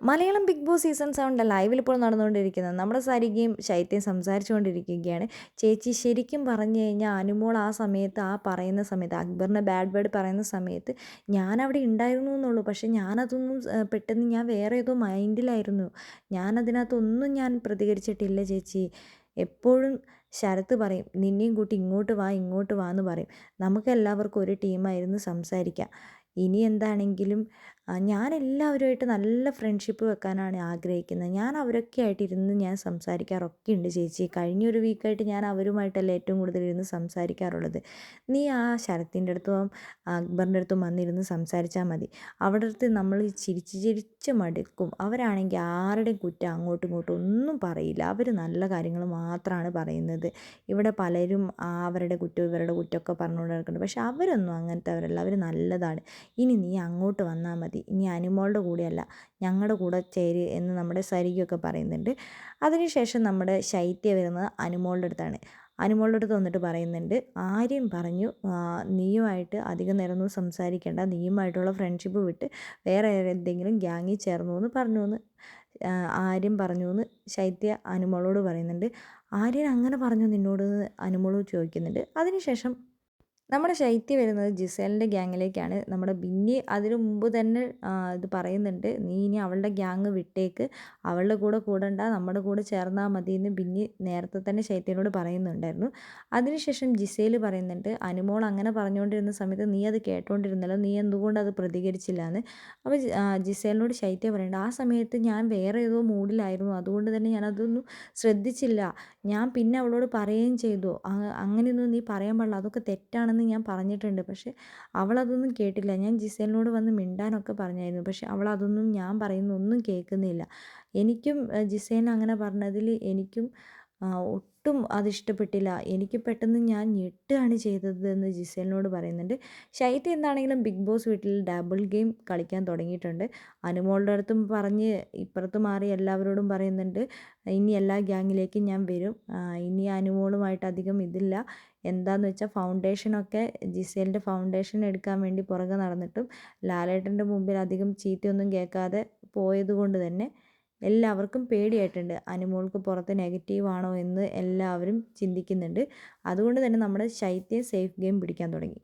Malayalam big boss season സെവന്റെ ലൈവിൽ ഇപ്പോൾ നടന്നുകൊണ്ടിരിക്കുന്നത്. നമ്മുടെ സരികയും ശൈത്യം സംസാരിച്ചുകൊണ്ടിരിക്കുകയാണ്. ചേച്ചി ശരിക്കും പറഞ്ഞു കഴിഞ്ഞാൽ അനുമോൾ ആ സമയത്ത് ആ പറയുന്ന സമയത്ത് അക്ബറിനെ ബാഡ് വേർഡ് പറയുന്ന സമയത്ത് ഞാൻ അവിടെ ഉണ്ടായിരുന്നു എന്നുള്ളൂ. പക്ഷേ ഞാനതൊന്നും പെട്ടെന്ന് ഞാൻ വേറെ ഏതോ മൈൻഡിലായിരുന്നു. ഞാനതിനകത്തൊന്നും ഞാൻ പ്രതികരിച്ചിട്ടില്ല ചേച്ചി. എപ്പോഴും ശരത്ത് പറയും നിന്നെയും കൂട്ടി ഇങ്ങോട്ട് വാ ഇങ്ങോട്ട് വാ എന്ന് പറയും. നമുക്കെല്ലാവർക്കും ഒരു ടീമായിരുന്നു സംസാരിക്കാം ഇനി എന്താണെങ്കിലും ഞാൻ എല്ലാവരുമായിട്ട് നല്ല ഫ്രണ്ട്ഷിപ്പ് വെക്കാനാണ് ആഗ്രഹിക്കുന്നത്. ഞാൻ അവരൊക്കെ ആയിട്ട് ഇരുന്ന് ഞാൻ സംസാരിക്കാറൊക്കെ ഉണ്ട് ചേച്ചി കഴിഞ്ഞൊരു വീക്കായിട്ട് ഞാൻ അവരുമായിട്ടല്ല ഏറ്റവും കൂടുതൽ ഇരുന്ന് സംസാരിക്കാറുള്ളത്. നീ ആ ശരത്തിന്റെ അടുത്തും അക്ബറിന്റെ അടുത്തും വന്നിരുന്ന് സംസാരിച്ചാൽ മതി. അവിടെ അടുത്ത് നമ്മൾ ചിരിച്ച് ചിരിച്ച് മടുക്കും. അവരാണെങ്കിൽ ആരുടെയും കുറ്റം അങ്ങോട്ടും ഇങ്ങോട്ടും ഒന്നും പറയില്ല. അവർ നല്ല കാര്യങ്ങൾ മാത്രമാണ് പറയുന്നത്. ഇവിടെ പലരും അവരുടെ കുറ്റം ഇവരുടെ കുറ്റമൊക്കെ പറഞ്ഞുകൊണ്ട് നടക്കുന്നുണ്ട്. പക്ഷെ അവരൊന്നും അങ്ങനത്തെ അവരല്ല. അവർ നല്ലതാണ്. ഇനി നീ അങ്ങോട്ട് വന്നാൽ മതി. ഇനി അനുമോളുടെ കൂടെയല്ല ഞങ്ങളുടെ കൂടെ ചേര് എന്ന് നമ്മുടെ സരികൊക്കെ പറയുന്നുണ്ട്. അതിനുശേഷം നമ്മുടെ ശൈത്യ വരുന്നത് അനുമോളുടെ അടുത്താണ്. അനുമോളുടെ അടുത്ത് വന്നിട്ട് പറയുന്നുണ്ട് ആര്യം പറഞ്ഞു നീയുമായിട്ട് അധികം നേരമൊന്നും സംസാരിക്കേണ്ട നീയുമായിട്ടുള്ള ഫ്രണ്ട്ഷിപ്പ് വിട്ട് വേറെ എന്തെങ്കിലും ഗ്യാങ്ങിൽ ചേർന്നു എന്ന് പറഞ്ഞു എന്ന് ആര്യം പറഞ്ഞു എന്ന് ശൈത്യ അനുമോളോട് പറയുന്നുണ്ട്. ആര്യൻ അങ്ങനെ പറഞ്ഞു നിന്നോട്? അനുമോളോട് ചോദിക്കുന്നുണ്ട്. അതിനുശേഷം നമ്മുടെ ശൈത്യ വരുന്നത് ജിസേലിന്റെ ഗ്യാങ്ങിലേക്കാണ്. നമ്മുടെ ബിന്നി അതിനു മുമ്പ് തന്നെ ഇത് പറയുന്നുണ്ട്. നീ ഇനി അവളുടെ ഗ്യാങ് വിട്ടേക്ക്. അവളുടെ കൂടെ കൂടണ്ട. നമ്മുടെ കൂടെ ചേർന്നാൽ മതി എന്ന് ബിന്നി നേരത്തെ തന്നെ ശൈത്യനോട് പറയുന്നുണ്ടായിരുന്നു. അതിനുശേഷം ജിസേൽ പറയുന്നുണ്ട് അനുമോൾ അങ്ങനെ പറഞ്ഞുകൊണ്ടിരുന്ന സമയത്ത് നീ അത് കേട്ടുകൊണ്ടിരുന്നല്ലോ നീ എന്തുകൊണ്ട് അത് പ്രതികരിച്ചില്ല എന്ന്. അപ്പോൾ ജിസേലിനോട് ശൈത്യ പറയുന്നുണ്ട് ആ സമയത്ത് ഞാൻ വേറെ ഏതോ മൂഡിലായിരുന്നു. അതുകൊണ്ട് തന്നെ ഞാനതൊന്നും ശ്രദ്ധിച്ചില്ല. ഞാൻ പിന്നെ അവളോട് പറയുകയും ചെയ്തു. അങ്ങനെയൊന്നും നീ പറയാൻ പാടില്ല. അതൊക്കെ തെറ്റാണെന്ന് എന്ന് ഞാൻ പറഞ്ഞിട്ടുണ്ട്. പക്ഷേ അവളതൊന്നും കേട്ടില്ല. ഞാൻ ജിസേലിനോട് വന്ന് മിണ്ടാനൊക്കെ പറഞ്ഞായിരുന്നു. പക്ഷേ അവളതൊന്നും ഞാൻ പറയുന്നൊന്നും കേൾക്കുന്നില്ല. എനിക്കും ജിസേലിന് അങ്ങനെ പറഞ്ഞതിൽ എനിക്കും ഒട്ടും അതിഷ്ടപ്പെട്ടില്ല എനിക്ക് പെട്ടെന്ന് ഞാൻ ഞെട്ടുകയാണ് ചെയ്തത് എന്ന് ജിസേലിനോട് പറയുന്നുണ്ട്. ശൈത്യ എന്താണെങ്കിലും ബിഗ് ബോസ് വീട്ടിൽ ഡബിൾ ഗെയിം കളിക്കാൻ തുടങ്ങിയിട്ടുണ്ട്. അനുമോളുടെ അടുത്തും പറഞ്ഞ് ഇപ്പുറത്ത് മാറി എല്ലാവരോടും പറയുന്നുണ്ട് ഇനി എല്ലാ ഗ്യാങ്ങിലേക്കും ഞാൻ വരും. ഇനി അനുമോളുമായിട്ട് അധികം ഇതില്ല. എന്താന്ന് വെച്ചാൽ ഫൗണ്ടേഷനൊക്കെ ജിസേലിന്റെ ഫൗണ്ടേഷൻ എടുക്കാൻ വേണ്ടി പുറകെ നടന്നിട്ടും ലാലേട്ടന്റെ മുമ്പിൽ അധികം ചീത്തയൊന്നും കേൾക്കാതെ പോയത് കൊണ്ട് തന്നെ എല്ലാവർക്കും പേടിയായിട്ടുണ്ട്. അനുമോൾക്ക് പുറത്ത് നെഗറ്റീവാണോ എന്ന് എല്ലാവരും ചിന്തിക്കുന്നുണ്ട്. അതുകൊണ്ട് തന്നെ നമ്മുടെ ശൈത്യം സേഫ് ഗെയിം പിടിക്കാൻ തുടങ്ങി.